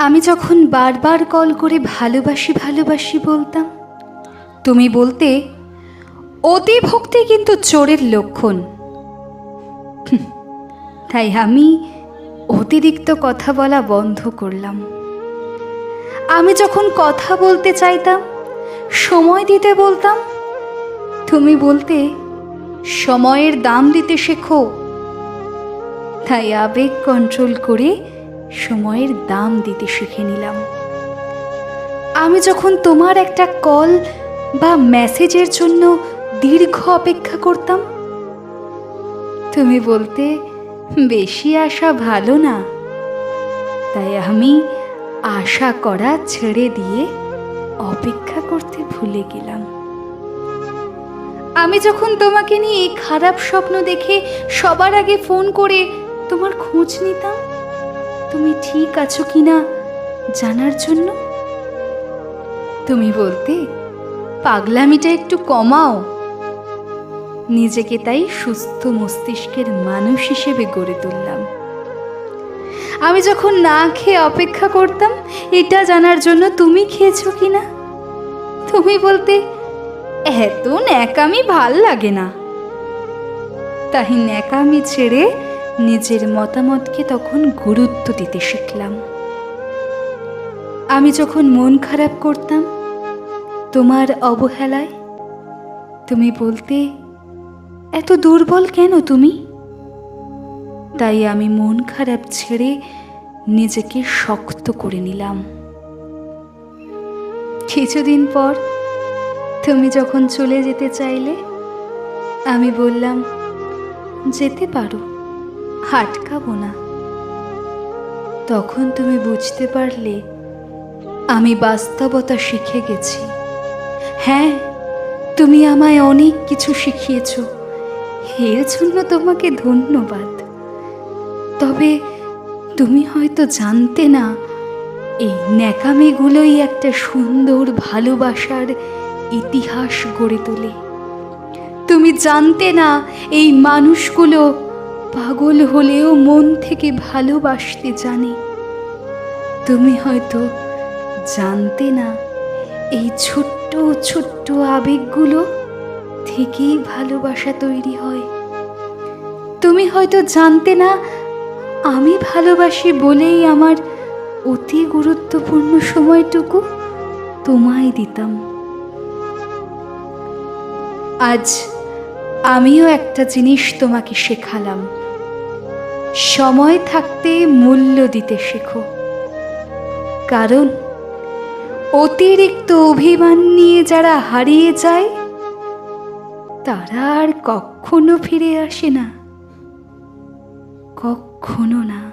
আমি যখন বারবার কল করে ভালোবাসি ভালোবাসি বলতাম, তুমি বলতে, অতি ভক্তি কিন্তু চোরের লক্ষণ। তাই আমি অতিরিক্ত কথা বলা বন্ধ করলাম। আমি যখন কথা বলতে চাইতাম, সময় দিতে বলতাম, তুমি বলতে, সময়ের দাম দিতে শেখো। তাই আবেগ কন্ট্রোল করে সময়ের দাম দিতে শিখে নিলাম। আমি যখন তোমার একটা কল বা মেসেজের জন্য দীর্ঘ অপেক্ষা করতাম, তুমি বলতে, বেশি আশা ভালো না। তাই আমি আশা করা ছেড়ে দিয়ে অপেক্ষা করতে ভুলে গেলাম। আমি যখন তোমাকে নিয়ে খারাপ স্বপ্ন দেখে সবার আগে ফোন করে তোমার খোঁজ নিতাম তুমি ঠিক আছো কিনা জানার জন্য? তুমি বলতে, পাগলামিটা একটু কমাও। নিজেকে তাই সুস্থ মস্তিষ্কের মানুষ হিসেবে গড়ে তুললাম। আমি যখন না খেয়ে অপেক্ষা করতাম, এটা জানার জন্য তুমি খেয়েছো কিনা? তুমি বলতে, এত ন্যাকামি ভালো লাগে না। তাই ন্যাকামি ছেড়ে নিজের মতামতকে তখন গুরুত্ব দিতে শিখলাম। আমি যখন মন খারাপ করতাম, তোমার অবহেলায়, তুমি বলতে, এত দুর্বল কেন তুমি? তাই আমি মন খারাপ ছেড়ে নিজেকে শক্ত করে নিলাম। কিছুদিন পর তুমি যখন চলে যেতে চাইলে, আমি বললাম, যেতে পারো। আটকাবো না। তখন তুমি বুঝতে পারলে আমি বাস্তবতা শিখে গেছি। হ্যাঁ তুমি আমায় অনেক কিছু শিখিয়েছ। এর জন্য তোমাকে ধন্যবাদ। তবে তুমি হয়তো জানতে না, এই ন্যাকামিগুলোই একটা সুন্দর ভালোবাসার ইতিহাস গড়ে তোলে। তুমি জানতে না, এই মানুষগুলো পাগল হলেও মন থেকে ভালোবাসতে জানে। তুমি হয়তো জানতে না, এই ছোট্ট ছোট্ট আবেগগুলো থেকেই ভালোবাসা তৈরি হয়। তুমি হয়তো জানতে না, আমি ভালোবাসি বলেই আমার অতি গুরুত্বপূর্ণ সময়টুকু তোমায় দিতাম। আজ আমিও একটা জিনিস তোমাকে শেখালাম। সময় থাকতে মূল্য দিতে শেখো। কারণ অতিরিক্ত অভিমান নিয়ে যারা হারিয়ে যায়, তারা আর কখনো ফিরে আসে না। কখনো না।